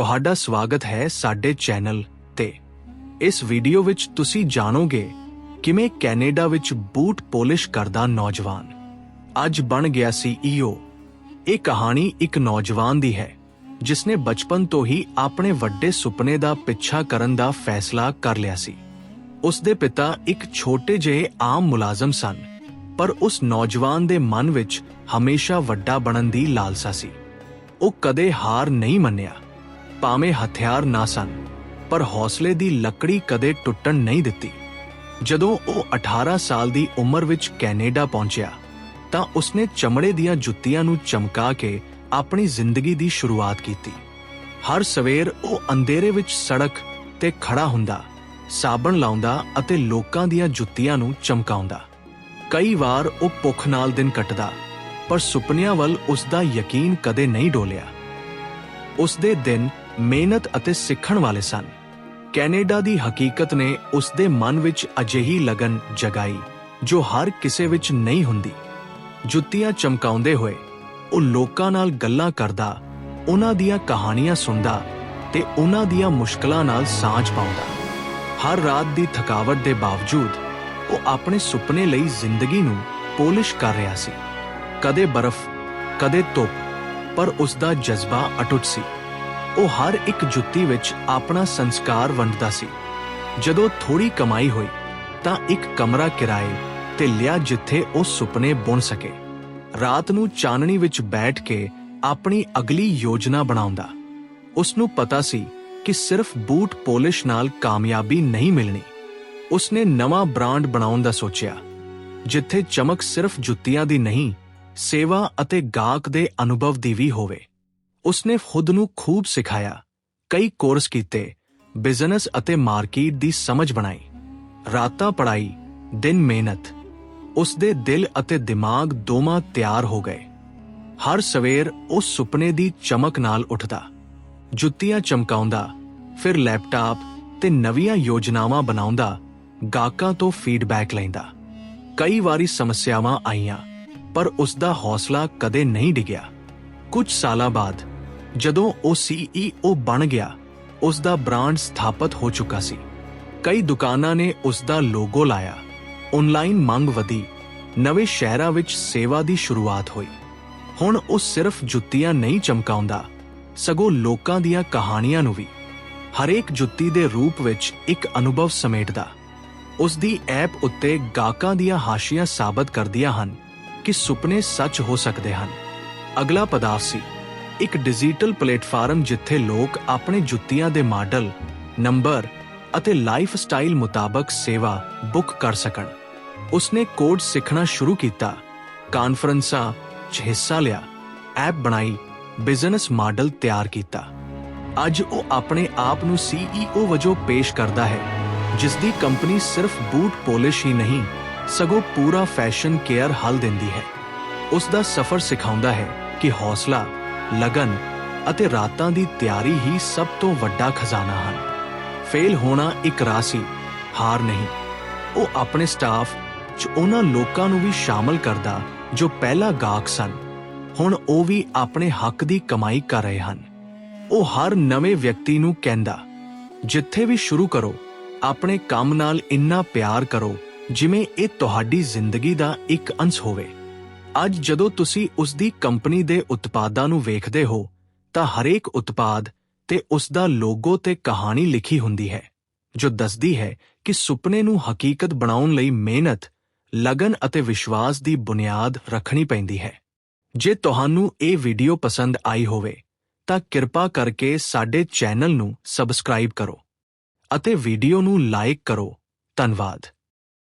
ਤੁਹਾਡਾ ਸਵਾਗਤ ਹੈ ਸਾਡੇ ਚੈਨਲ ਤੇ। ਇਸ ਵੀਡੀਓ ਵਿੱਚ ਤੁਸੀਂ ਜਾਣੋਗੇ ਕਿਵੇਂ ਕੈਨੇਡਾ ਵਿੱਚ ਬੂਟ ਪੋਲਿਸ਼ ਕਰਦਾ ਨੌਜਵਾਨ। ਅੱਜ ਬਣ ਗਿਆ ਸੀ ਈਓ ਇਹ ਕਹਾਣੀ ਇੱਕ ਨੌਜਵਾਨ ਦੀ ਹੈ, ਜਿਸਨੇ ਬਚਪਨ ਤੋਂ ਹੀ ਆਪਣੇ ਵੱਡੇ ਸੁਪਨੇ ਦਾ ਪਿੱਛਾ ਕਰਨ ਦਾ ਫੈਸਲਾ ਕਰ ਲਿਆ ਸੀ। ਉਸ ਦੇ ਪਿਤਾ ਇੱਕ ਛੋਟੇ ਜਿਹੇ ਆਮ ਮੁਲਾਜ਼ਮ ਸਨ, ਪਰ ਉਸ ਨੌਜਵਾਨ ਦੇ ਮਨ ਵਿੱਚ ਹਮੇਸ਼ਾ ਵੱਡਾ ਬਣਨ ਦੀ ਲਾਲਸਾ ਸੀ। ਉਹ ਕਦੇ ਹਾਰ ਨਹੀਂ ਮੰਨਿਆ। ਭਾਵੇਂ ਹਥਿਆਰ ਨਾ ਸਨ, ਪਰ ਹੌਸਲੇ ਦੀ ਲੱਕੜੀ ਕਦੇ ਟੁੱਟਣ ਨਹੀਂ ਦਿੱਤੀ। ਜਦੋਂ ਉਹ 18 ਸਾਲ ਦੀ ਉਮਰ ਵਿੱਚ ਕੈਨੇਡਾ ਪਹੁੰਚਿਆ, ਤਾਂ ਉਸਨੇ ਚਮੜੇ ਦੀਆਂ ਜੁੱਤੀਆਂ ਨੂੰ ਚਮਕਾ ਕੇ ਆਪਣੀ ਜ਼ਿੰਦਗੀ ਦੀ ਸ਼ੁਰੂਆਤ ਕੀਤੀ। ਹਰ ਸਵੇਰ ਉਹ ਅੰਧੇਰੇ ਵਿੱਚ ਸੜਕ ਤੇ ਖੜਾ ਹੁੰਦਾ, ਸਾਬਣ ਲਾਉਂਦਾ ਅਤੇ ਲੋਕਾਂ ਦੀਆਂ ਜੁੱਤੀਆਂ ਨੂੰ ਚਮਕਾਉਂਦਾ। ਕਈ ਵਾਰ ਉਹ ਭੁੱਖ ਨਾਲ ਦਿਨ ਕੱਟਦਾ, ਪਰ ਸੁਪਨਿਆਂ ਵੱਲ ਉਸ ਦਾ ਯਕੀਨ ਕਦੇ ਨਹੀਂ ਡੋਲਿਆ। ਉਸ ਦੇ ਦਿਨ ਮਿਹਨਤ ਅਤੇ ਸਿੱਖਣ ਵਾਲੇ ਸਨ। ਕੈਨੇਡਾ ਦੀ ਹਕੀਕਤ ਨੇ ਉਸ ਦੇ ਮਨ ਵਿੱਚ ਅਜਿਹੀ ਲਗਨ ਜਗਾਈ, ਜੋ ਹਰ ਕਿਸੇ ਵਿੱਚ ਨਹੀਂ ਹੁੰਦੀ। ਜੁੱਤੀਆਂ ਚਮਕਾਉਂਦੇ ਹੋਏ, ਉਹ ਲੋਕਾਂ ਨਾਲ ਗੱਲਾਂ ਕਰਦਾ, ਉਹਨਾਂ ਦੀਆਂ ਕਹਾਣੀਆਂ ਸੁਣਦਾ ਤੇ ਉਹਨਾਂ ਦੀਆਂ ਮੁਸ਼ਕਲਾਂ ਨਾਲ ਸਾਂਝ ਪਾਉਂਦਾ। ਹਰ ਰਾਤ ਦੀ ਥਕਾਵਟ ਦੇ ਬਾਵਜੂਦ, ਉਹ ਆਪਣੇ ਸੁਪਨੇ ਲਈ ਜ਼ਿੰਦਗੀ ਨੂੰ ਪੋਲਿਸ਼ ਕਰ ਰਿਹਾ ਸੀ। ਕਦੇ ਬਰਫ਼, ਕਦੇ ਧੁੱਪ, ਪਰ ਉਸ ਦਾ ਜਜ਼ਬਾ ਅਟੁੱਟ ਸੀ। ਉਹ ਹਰ ਇੱਕ ਜੁੱਤੀ ਵਿੱਚ ਆਪਣਾ ਸੰਸਕਾਰ ਵੰਡਦਾ ਸੀ। ਜਦੋਂ ਥੋੜੀ ਕਮਾਈ ਹੋਈ, ਤਾਂ ਇੱਕ ਕਮਰਾ ਕਿਰਾਏ ਤੇ ਲਿਆ ਜਿੱਥੇ ਉਹ ਸੁਪਨੇ ਬੁਣ ਸਕੇ। ਰਾਤ ਨੂੰ ਚਾਨਣੀ ਵਿੱਚ ਬੈਠ ਕੇ ਆਪਣੀ ਅਗਲੀ ਯੋਜਨਾ ਬਣਾਉਂਦਾ। ਉਸ ਨੂੰ ਪਤਾ ਸੀ ਕਿ ਸਿਰਫ ਬੂਟ ਪੋਲਿਸ਼ ਨਾਲ ਕਾਮਯਾਬੀ ਨਹੀਂ ਮਿਲਣੀ। ਉਸਨੇ ਨਵਾਂ ਬ੍ਰਾਂਡ ਬਣਾਉਣ ਦਾ ਸੋਚਿਆ, ਜਿੱਥੇ ਚਮਕ ਸਿਰਫ ਜੁੱਤੀਆਂ ਦੀ ਨਹੀਂ, ਸੇਵਾ ਅਤੇ ਗਾਹਕ ਦੇ ਅਨੁਭਵ ਦੀ ਵੀ ਹੋਵੇ। ਉਸਨੇ ਖੁਦ ਨੂੰ ਖੂਬ ਸਿਖਾਇਆ। ਕਈ ਕੋਰਸ ਕੀਤੇ, ਬਿਜ਼ਨਸ ਅਤੇ ਮਾਰਕੀਟ ਦੀ ਸਮਝ ਬਣਾਈ, ਰਾਤਾਂ ਪੜਾਈ ਦਿਨ ਮਿਹਨਤ। ਉਸਦੇ ਦਿਲ ਅਤੇ ਦਿਮਾਗ ਦੋਵਾਂ ਤਿਆਰ ਹੋ ਗਏ। ਹਰ ਸਵੇਰ ਉਹ ਸੁਪਨੇ ਦੀ ਚਮਕ ਨਾਲ ਉੱਠਦਾ, ਜੁੱਤੀਆਂ ਚਮਕਾਉਂਦਾ, ਫਿਰ ਲੈਪਟਾਪ ਤੇ ਨਵੀਆਂ ਯੋਜਨਾਵਾਂ ਬਣਾਉਂਦਾ, ਗਾਹਕਾਂ ਤੋਂ ਫੀਡਬੈਕ ਲੈਂਦਾ। ਕਈ ਵਾਰੀ ਸਮੱਸਿਆਵਾਂ ਆਈਆਂ, ਪਰ ਉਸ ਦਾ ਹੌਸਲਾ ਕਦੇ ਨਹੀਂ ਡਿੱਗਿਆ। ਕੁਝ ਸਾਲਾਂ ਬਾਅਦ ਜਦੋਂ ਉਹ ਸੀਈਓ ਬਣ ਗਿਆ ਉਸ ਦਾ ਬ੍ਰਾਂਡ ਸਥਾਪਿਤ ਹੋ ਚੁੱਕਾ ਸੀ। ਕਈ ਦੁਕਾਨਾਂ ਨੇ ਉਸ ਦਾ ਲੋਗੋ ਲਾਇਆ। ਆਨਲਾਈਨ ਮੰਗ ਵਧੀ। ਨਵੇਂ ਸ਼ਹਿਰਾਂ ਵਿੱਚ ਸੇਵਾ ਦੀ ਸ਼ੁਰੂਆਤ ਹੋਈ। ਹੁਣ ਉਹ ਸਿਰਫ ਜੁੱਤੀਆਂ ਨਹੀਂ ਚਮਕਾਉਂਦਾ, ਸਗੋਂ ਲੋਕਾਂ ਦੀਆਂ ਕਹਾਣੀਆਂ ਨੂੰ ਵੀ। ਹਰੇਕ ਜੁੱਤੀ ਦੇ ਰੂਪ ਵਿੱਚ ਇੱਕ ਅਨੁਭਵ ਸਮੇਟਦਾ। ਉਸ ਦੀ ਐਪ ਉੱਤੇ ਗਾਹਕਾਂ ਦੀਆਂ ਹਾਸ਼ੀਆਂ ਸਾਬਤ ਕਰਦੀਆਂ ਹਨ ਕਿ ਸੁਪਨੇ ਸੱਚ ਹੋ ਸਕਦੇ ਹਨ। ਅਗਲਾ ਪਦਾਰਥ ਸੀ ਇੱਕ ਡਿਜੀਟਲ ਪਲੇਟਫਾਰਮ ਜਿੱਥੇ ਲੋਕ ਆਪਣੇ ਜੁੱਤੀਆਂ ਦੇ ਮਾਡਲ ਨੰਬਰ ਅਤੇ ਲਾਈਫ ਸਟਾਈਲ ਮੁਤਾਬਕ ਸੇਵਾ ਬੁੱਕ ਕਰ ਸਕਣ। ਉਸਨੇ ਕੋਡ ਸਿੱਖਣਾ ਸ਼ੁਰੂ ਕੀਤਾ ਕਾਨਫਰੰਸਾਂ 'ਚ ਹਿੱਸਾ ਲਿਆ ਐਪ ਬਣਾਈ ਬਿਜ਼ਨਸ ਮਾਡਲ ਤਿਆਰ ਕੀਤਾ। ਅੱਜ ਉਹ ਆਪਣੇ ਆਪ ਨੂੰ ਸੀਈਓ ਵਜੋਂ ਪੇਸ਼ ਕਰਦਾ ਹੈ ਜਿਸ ਦੀ ਕੰਪਨੀ ਸਿਰਫ ਬੂਟ ਪੋਲਿਸ਼ ਹੀ ਨਹੀਂ, ਸਗੋਂ ਪੂਰਾ ਫੈਸ਼ਨ ਕੇਅਰ ਹੱਲ ਦਿੰਦੀ ਹੈ। ਉਸ ਦਾ ਸਫ਼ਰ ਸਿਖਾਉਂਦਾ ਹੈ ਕਿ ਹੌਸਲਾ ਲਗਨ ਅਤੇ ਰਾਤਾਂ ਦੀ ਤਿਆਰੀ ਹੀ ਸਭ ਤੋਂ ਵੱਡਾ ਖਜ਼ਾਨਾ ਹਨ। ਫੇਲ ਹੋਣਾ ਇੱਕ ਰਾਹ ਸੀ ਹਾਰ ਨਹੀਂ। ਉਹ ਆਪਣੇ ਸਟਾਫ 'ਚ ਉਹਨਾਂ ਲੋਕਾਂ ਨੂੰ ਵੀ ਸ਼ਾਮਲ ਕਰਦਾ ਜੋ ਪਹਿਲਾ ਗਾਹਕ ਸਨ। ਹੁਣ ਉਹ ਵੀ ਆਪਣੇ ਹੱਕ ਦੀ ਕਮਾਈ ਕਰ ਰਹੇ ਹਨ। ਉਹ ਹਰ ਨਵੇਂ ਵਿਅਕਤੀ ਨੂੰ ਕਹਿੰਦਾ, ਜਿੱਥੇ ਵੀ ਸ਼ੁਰੂ ਕਰੋ, ਆਪਣੇ ਕੰਮ ਨਾਲ ਇੰਨਾ ਪਿਆਰ ਕਰੋ, ਜਿਵੇਂ ਇਹ ਤੁਹਾਡੀ ਜ਼ਿੰਦਗੀ ਦਾ ਇੱਕ ਅੰਸ਼ ਹੋਵੇ। ਅੱਜ ਜਦੋਂ ਤੁਸੀਂ ਉਸ ਦੀ ਕੰਪਨੀ ਦੇ ਉਤਪਾਦਾਂ ਨੂੰ ਵੇਖਦੇ ਹੋ, ਤਾਂ ਹਰੇਕ ਉਤਪਾਦ ਤੇ ਉਸ ਦਾ ਲੋਗੋ ਤੇ ਕਹਾਣੀ ਲਿਖੀ ਹੁੰਦੀ ਹੈ, ਜੋ ਦੱਸਦੀ ਹੈ ਕਿ ਸੁਪਨੇ ਨੂੰ ਹਕੀਕਤ ਬਣਾਉਣ ਲਈ ਮਿਹਨਤ, ਲਗਨ ਅਤੇ ਵਿਸ਼ਵਾਸ ਦੀ ਬੁਨਿਆਦ ਰੱਖਣੀ ਪੈਂਦੀ ਹੈ। ਜੇ ਤੁਹਾਨੂੰ ਇਹ ਵੀਡੀਓ ਪਸੰਦ ਆਈ ਹੋਵੇ, ਤਾਂ ਕਿਰਪਾ ਕਰਕੇ ਸਾਡੇ ਚੈਨਲ ਨੂੰ ਸਬਸਕ੍ਰਾਈਬ ਕਰੋ ਅਤੇ ਵੀਡੀਓ ਨੂੰ ਲਾਈਕ ਕਰੋ। ਧੰਨਵਾਦ।